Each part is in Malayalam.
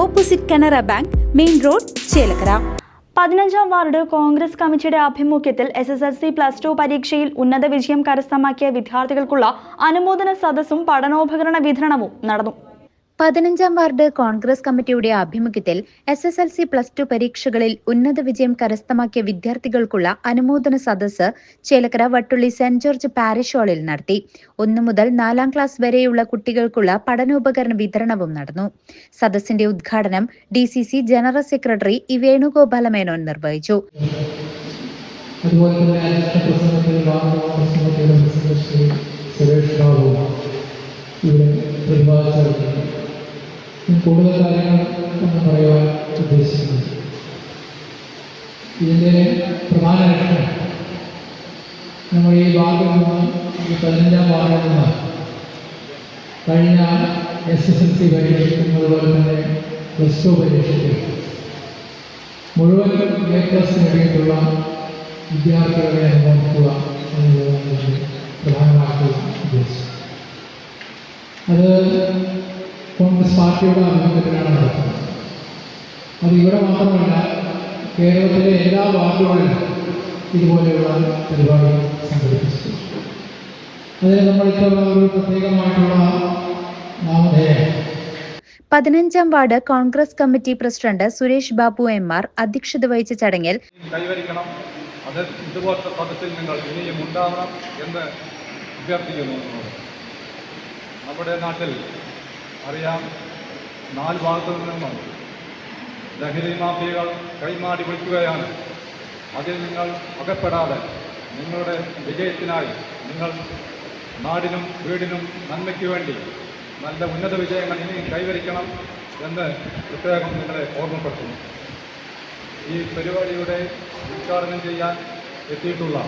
opposite Canara bank main road Chelakkara. പതിനഞ്ചാം വാർഡ് കോൺഗ്രസ് കമ്മിറ്റിയുടെ ആഭിമുഖ്യത്തിൽ S S L C plus two പരീക്ഷയിൽ ഉന്നത വിജയം കരസ്ഥമാക്കിയ വിദ്യാർത്ഥികൾക്കുള്ള അനുമോദന സദസ്സും പഠനോപകരണ വിതരണവും നടന്നു. പതിനഞ്ചാം വാർഡ് കോൺഗ്രസ് കമ്മിറ്റിയുടെ ആഭിമുഖ്യത്തിൽ S S L C plus two പരീക്ഷകളിൽ ഉന്നത വിജയം കരസ്ഥമാക്കിയ വിദ്യാർത്ഥികൾക്കുള്ള അനുമോദന സദസ്സ് Chelakkara Vattulli saint George parish ഹാളിൽ നടത്തി. ഒന്നു മുതൽ നാലാം ക്ലാസ് വരെയുള്ള കുട്ടികൾക്കുള്ള പഠനോപകരണ വിതരണവും നടന്നു. സദസ്സിന്റെ ഉദ്ഘാടനം D C C general secretary E Venugopala Menon നിർവഹിച്ചു ഇവിടെ തന്നെ കൂടുതൽ കാര്യങ്ങൾ ഒന്ന് പറയുവാൻ ഉദ്ദേശിക്കുന്നു ഇതിന്റെ പ്രധാന ലക്ഷ്യം നമ്മൾ ഈ വാർഡിൽ നിന്ന് ഈ പതിനഞ്ചാം വാർഡിൽ നിന്ന് കഴിഞ്ഞ എസ് എസ് എൽ സി പരീക്ഷിക്കുന്നത് പോലെ തന്നെ പ്ലസ് ടു പരീക്ഷിക്കും മുഴുവൻ എ പ്ലസ് നേടിയിട്ടുള്ള വിദ്യാർത്ഥികളെ അനുഭവിക്കുക എന്നുള്ളതാണ് പ്രധാനമായിട്ടുള്ള ഉദ്ദേശം അത് പാർട്ടിയുടെ ആഭിമുഖ്യത്തിലാണ് നടക്കുന്നത്. അത് ഇവിടെ മാത്രമല്ല കേരളത്തിലെ എല്ലാ വാർഡുകളിലും ഇതുപോലെയുള്ള പരിപാടി സംഘടിപ്പിച്ചു. അതിന് നമ്മൾ ഇപ്പോൾ ഒരു പ്രത്യേകമായിട്ടുള്ള നാമധേയം. പതിനഞ്ചാം ward Congress committee president Suresh Babu M R അധ്യക്ഷത വഹിച്ച ചടങ്ങിൽ കൈവരിക്കണം. അത് ഇതുപോലത്തെ പദത്തിൽ നിങ്ങൾ ഇനിയും ഉണ്ടാവണം എന്ന് അഭ്യർത്ഥിക്കുന്നു. നമ്മുടെ നാട്ടിൽ അറിയാം നാല് ഭാഗത്തു നിന്നും ലഹരി മാഫിയകൾ കൈമാടി വിളിക്കുകയാണ്. അതിൽ നിങ്ങൾ അകപ്പെടാതെ നിങ്ങളുടെ വിജയത്തിനായി നിങ്ങൾ നാടിനും വീടിനും നന്മയ്ക്ക് വേണ്ടി നല്ല ഉന്നത വിജയങ്ങൾ ഇനിയും കൈവരിക്കണം എന്ന് പ്രത്യേകം നിങ്ങളെ ഓർമ്മപ്പെടുത്തുന്നു. ഈ പരിപാടിയുടെ ഉദ്ഘാടനം ചെയ്യാൻ എത്തിയിട്ടുള്ള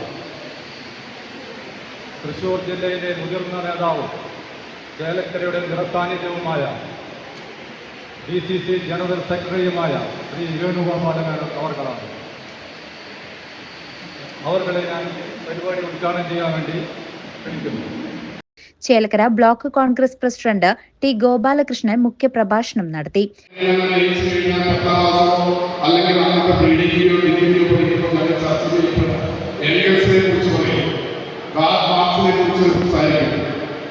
തൃശ്ശൂർ ജില്ലയിലെ മുതിർന്ന നേതാവും ചേലക്കരയുടെ നിറസാന്നിധ്യവുമായ ഡി സി സി ജനറൽ സെക്രട്ടറിയുമായ ശ്രീ വേണുഗോപാലൻ അവർകളാണ്. അവർകളെ ഞാൻ പരിപാടി ഉദ്ഘാടനം ചെയ്യാൻ വേണ്ടി ക്ഷണിക്കുന്നു Chelakkara block Congress president T Gopalakrishnan മുഖ്യപ്രഭാഷണം നടത്തി.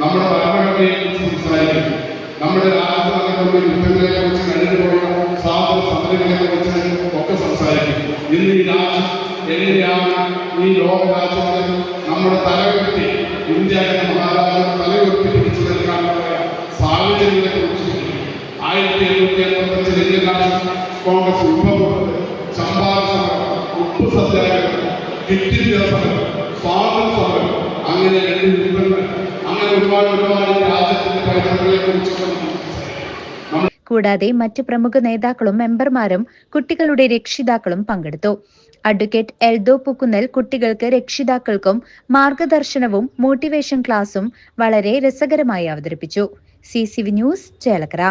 നമ്മുടെ ഭരണഘടനയെ കുറിച്ച് സംസാരിക്കും. നമ്മുടെ രാജ്യത്ത് നടക്കുന്ന യുദ്ധങ്ങളെ കുറിച്ച് കഴിഞ്ഞുപോയ സ്വാതന്ത്ര്യ സമരങ്ങളെ കുറിച്ച് ഒക്കെ സംസാരിക്കും ഇന്ന് ഈ രാജ്യം എങ്ങനെയാണ് ഈ ലോക രാജ്യങ്ങളിൽ നമ്മുടെ തലയുയർത്തി ഇന്ത്യ എന്ന മഹാരാജ്യം തലയുയർത്തി പിടിച്ചു നിൽക്കാനുള്ള സാഹചര്യങ്ങളെ കുറിച്ച് ആയിരത്തി എണ്ണൂറ്റി എൺപത്തഞ്ചിൽ ഇന്ത്യൻ രാഷ്ട്രം കോൺഗ്രസ് ഉത്ഭവപ്പെട്ടത് ചമ്പാര സമരം ഉപ്പ് സത്യാഗ്രഹം കിറ്റ് ഇന്ത്യ സമരം സ്വാതന്ത്ര്യ സമരം കൂടാതെ മറ്റ് പ്രമുഖ നേതാക്കളും മെമ്പർമാരും കുട്ടികളുടെ രക്ഷിതാക്കളും പങ്കെടുത്തു. അഡ്വക്കേറ്റ് എൽദോ പുക്കുന്നൽ കുട്ടികൾക്ക് രക്ഷിതാക്കൾക്കും മാർഗദർശനവും മോട്ടിവേഷൻ ക്ലാസും വളരെ രസകരമായി അവതരിപ്പിച്ചു. C news Chelakkara.